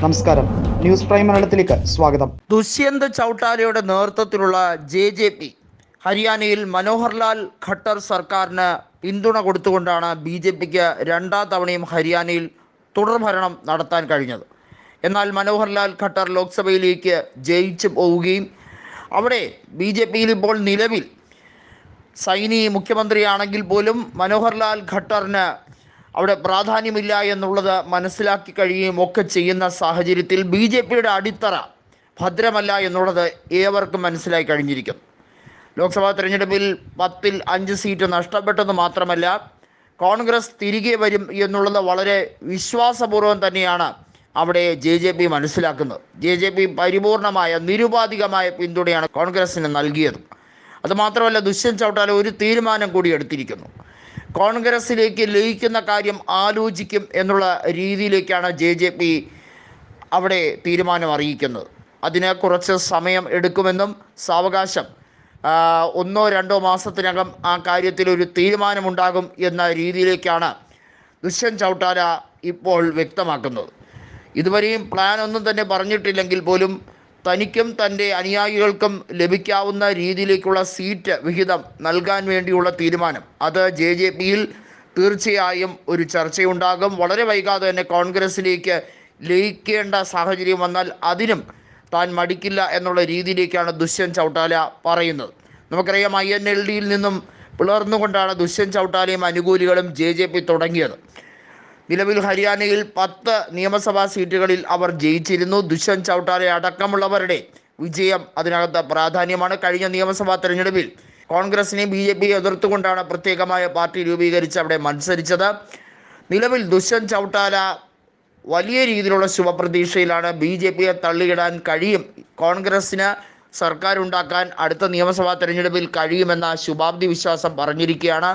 നമസ്കാരം. News prime മലയാളത്തിലേക്ക് സ്വാഗതം. ദുഷ്യന്ത് ചൗട്ടാലയുടെ നേതൃത്വത്തിലുള്ള ജെ ജെ പി ഹരിയാനയിൽ മനോഹർലാൽ ഖട്ടർ സർക്കാരിന് പിന്തുണ കൊടുത്തുകൊണ്ടാണ് ബി ജെ പിക്ക് രണ്ടാം തവണയും ഹരിയാനയിൽ തുടർഭരണം നടത്താൻ കഴിഞ്ഞത്. എന്നാൽ മനോഹർലാൽ ഖട്ടർ ലോക്സഭയിലേക്ക് ജയിച്ചു പോവുകയും അവിടെ ബി ജെ പിയിൽ ഇപ്പോൾ നിലവിൽ സൈനി മുഖ്യമന്ത്രിയാണെങ്കിൽ പോലും മനോഹർലാൽ ഖട്ടറിന് അവിടെ പ്രാധാന്യമില്ല എന്നുള്ളത് മനസ്സിലാക്കി കഴിയുകയും ഒക്കെ ചെയ്യുന്ന സാഹചര്യത്തിൽ ബി ജെ പിയുടെ അടിത്തറ ഭദ്രമല്ല എന്നുള്ളത് ഏവർക്കും മനസ്സിലായി കഴിഞ്ഞിരിക്കും ലോക്സഭാ തെരഞ്ഞെടുപ്പിൽ പത്തിൽ അഞ്ച് സീറ്റ് നഷ്ടപ്പെട്ടെന്ന് മാത്രമല്ല കോൺഗ്രസ് തിരികെ വരും എന്നുള്ളത് വളരെ വിശ്വാസപൂർവം തന്നെയാണ് അവിടെ ജെ ജെ പി മനസ്സിലാക്കുന്നത്. ജെ ജെ പി പരിപൂർണമായ നിരുപാധികമായ പിന്തുണയാണ് കോൺഗ്രസിന് നൽകിയത്. അതുമാത്രമല്ല ദുഷ്യന്ത് ചൗട്ടാല ഒരു തീരുമാനം കൂടി എടുത്തിരിക്കുന്നു. കോൺഗ്രസിലേക്ക് ലയിക്കുന്ന കാര്യം ആലോചിക്കും എന്നുള്ള രീതിയിലേക്കാണ് ജെ ജെ പി അവിടെ തീരുമാനം അറിയിക്കുന്നത്. അതിന് കുറച്ച് സമയം എടുക്കുമെന്നും സാവകാശം ഒന്നോ രണ്ടോ മാസത്തിനകം ആ കാര്യത്തിൽ ഒരു തീരുമാനമുണ്ടാകും എന്ന രീതിയിലേക്കാണ് ദുഷ്യന്ത് ചൗട്ടാല ഇപ്പോൾ വ്യക്തമാക്കുന്നത്. ഇതുവരെയും പ്ലാൻ ഒന്നും തന്നെ പറഞ്ഞിട്ടില്ലെങ്കിൽ പോലും തനിക്കും തന്റെ അനുയായികൾക്കും ലഭിക്കാവുന്ന രീതിയിലേക്കുള്ള സീറ്റ് വിഹിതം നൽകാൻ വേണ്ടിയുള്ള തീരുമാനം. അത് ജെ ജെ പിയിൽ തീർച്ചയായും ഒരു ചർച്ചയുണ്ടാകും. വളരെ വൈകാതെ തന്നെ കോൺഗ്രസിലേക്ക് ലയിക്കേണ്ട സാഹചര്യം വന്നാൽ അതിനും താൻ മടിക്കില്ല എന്നുള്ള രീതിയിലേക്കാണ് ദുഷ്യന്ത് ചൗട്ടാല പറയുന്നത്. നമുക്കറിയാം ഐ എൻ എൽ ഡിയിൽ നിന്നും പിളർന്നുകൊണ്ടാണ് ദുഷ്യന്ത് ചൗട്ടാലയും അനുകൂലികളും ജെ ജെ പി തുടങ്ങിയത്. നിലവിൽ ഹരിയാനയിൽ പത്ത് നിയമസഭാ സീറ്റുകളിൽ അവർ ജയിച്ചിരുന്നു. ദുഷ്യന്ത് ചൗട്ടാല അടക്കമുള്ളവരുടെ വിജയം അതിനകത്ത് പ്രാധാന്യമാണ്. കഴിഞ്ഞ നിയമസഭാ തെരഞ്ഞെടുപ്പിൽ കോൺഗ്രസിനെ ബി ജെ പി എതിർത്തുകൊണ്ടാണ് പ്രത്യേകമായ പാർട്ടി രൂപീകരിച്ച് അവിടെ മത്സരിച്ചത്. നിലവിൽ ദുഷ്യന്ത് ചൗട്ടാല വലിയ രീതിയിലുള്ള ശുഭപ്രതീക്ഷയിലാണ് ബി ജെ പിയെ തള്ളിയിടാൻ കഴിയും. കോൺഗ്രസ്സിന് സർക്കാരുണ്ടാക്കാൻ അടുത്ത നിയമസഭാ തെരഞ്ഞെടുപ്പിൽ കഴിയുമെന്ന ശുഭാപ്തി വിശ്വാസം പറഞ്ഞിരിക്കുകയാണ്.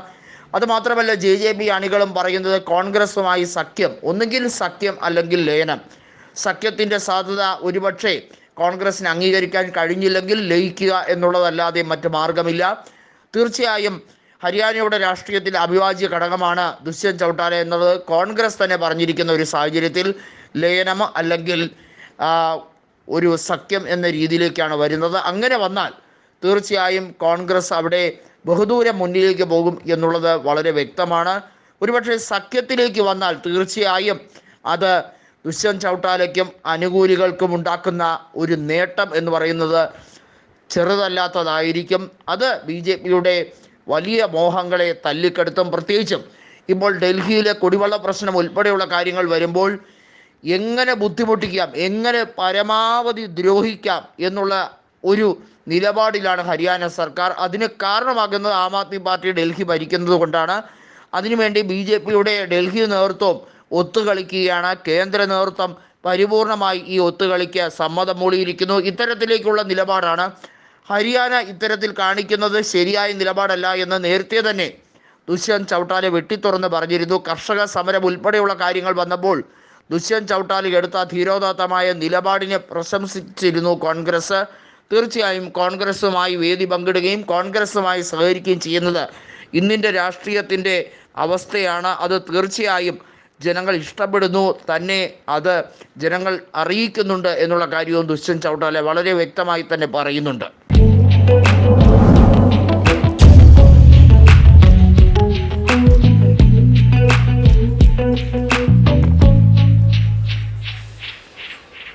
അതുമാത്രമല്ല ജെ ജെ പി അണികളും പറയുന്നത് കോൺഗ്രസുമായി സഖ്യം ഒന്നുകിൽ സഖ്യം അല്ലെങ്കിൽ ലയനം. സഖ്യത്തിന്റെ സാധ്യത ഒരുപക്ഷേ കോൺഗ്രസിന് അംഗീകരിക്കാൻ കഴിഞ്ഞില്ലെങ്കിൽ ലയിക്കുക എന്നുള്ളതല്ലാതെ മറ്റ് മാർഗമില്ല തീർച്ചയായും ഹരിയാനയുടെ രാഷ്ട്രീയത്തിൽ അവിഭാജ്യ ഘടകമാണ് ദുഷ്യന്ത് ചൗട്ടാല എന്നത്. കോൺഗ്രസ് തന്നെ പറഞ്ഞിരിക്കുന്ന ഒരു സാഹചര്യത്തിൽ ലയനം അല്ലെങ്കിൽ ഒരു സഖ്യം എന്ന രീതിയിലേക്കാണ് വരുന്നത്. അങ്ങനെ വന്നാൽ തീർച്ചയായും കോൺഗ്രസ് അവിടെ ബഹുദൂരം മുന്നിലേക്ക് പോകും എന്നുള്ളത് വളരെ വ്യക്തമാണ്. ഒരുപക്ഷെ സഖ്യത്തിലേക്ക് വന്നാൽ തീർച്ചയായും അത് ദുഷ്യന്ത് ചൗട്ടാലയ്ക്കും അനുകൂലികൾക്കും ഉണ്ടാക്കുന്ന ഒരു നേട്ടം എന്ന് പറയുന്നത് ചെറുതല്ലാത്തതായിരിക്കും. അത് ബി ജെ പിയുടെ വലിയ മോഹങ്ങളെ തല്ലിക്കെടുത്തും. പ്രത്യേകിച്ചും ഇപ്പോൾ ഡൽഹിയിലെ കുടിവെള്ള പ്രശ്നം ഉൾപ്പെടെയുള്ള കാര്യങ്ങൾ വരുമ്പോൾ എങ്ങനെ ബുദ്ധിമുട്ടിക്കാം എങ്ങനെ പരമാവധി ദ്രോഹിക്കാം എന്നുള്ള ഒരു നിലപാടിലാണ് ഹരിയാന സർക്കാർ. അതിന് കാരണമാകുന്നത് ആം ആദ്മി പാർട്ടി ഡൽഹി ഭരിക്കുന്നത് കൊണ്ടാണ്. അതിനുവേണ്ടി ബി ജെ പിയുടെ ഡൽഹി നേതൃത്വം ഒത്തുകളിക്കുകയാണ് കേന്ദ്ര നേതൃത്വം പരിപൂർണമായി ഈ ഒത്തുകളിക്ക് സമ്മതം മൂളിയിരിക്കുന്നു. ഇത്തരത്തിലേക്കുള്ള നിലപാടാണ് ഹരിയാന ഇത്തരത്തിൽ കാണിക്കുന്നത്. ശരിയായ നിലപാടല്ല എന്ന് നേരത്തെ തന്നെ ദുഷ്യന്ത് ചൗട്ടാല വെട്ടിത്തുറന്ന് പറഞ്ഞിരുന്നു. കർഷക സമരം ഉൾപ്പെടെയുള്ള കാര്യങ്ങൾ വന്നപ്പോൾ ദുഷ്യന്ത് ചൗട്ടാല എടുത്ത ധീരോദാത്തമായ നിലപാടിനെ പ്രശംസിച്ചിരുന്നു കോൺഗ്രസ്. തീർച്ചയായും കോൺഗ്രസുമായി വേദി പങ്കിടുകയും കോൺഗ്രസുമായി സഹകരിക്കുകയും ചെയ്യുന്നത് ഇന്നിന്റെ രാഷ്ട്രീയത്തിന്റെ അവസ്ഥയാണ്. അത് തീർച്ചയായും ജനങ്ങൾ ഇഷ്ടപ്പെടുന്നു. തന്നെ അത് ജനങ്ങൾ അറിയിക്കുന്നുണ്ട് എന്നുള്ള കാര്യവും ദുഷ്യൻ ചൗട്ടാല വളരെ വ്യക്തമായി തന്നെ പറയുന്നുണ്ട്.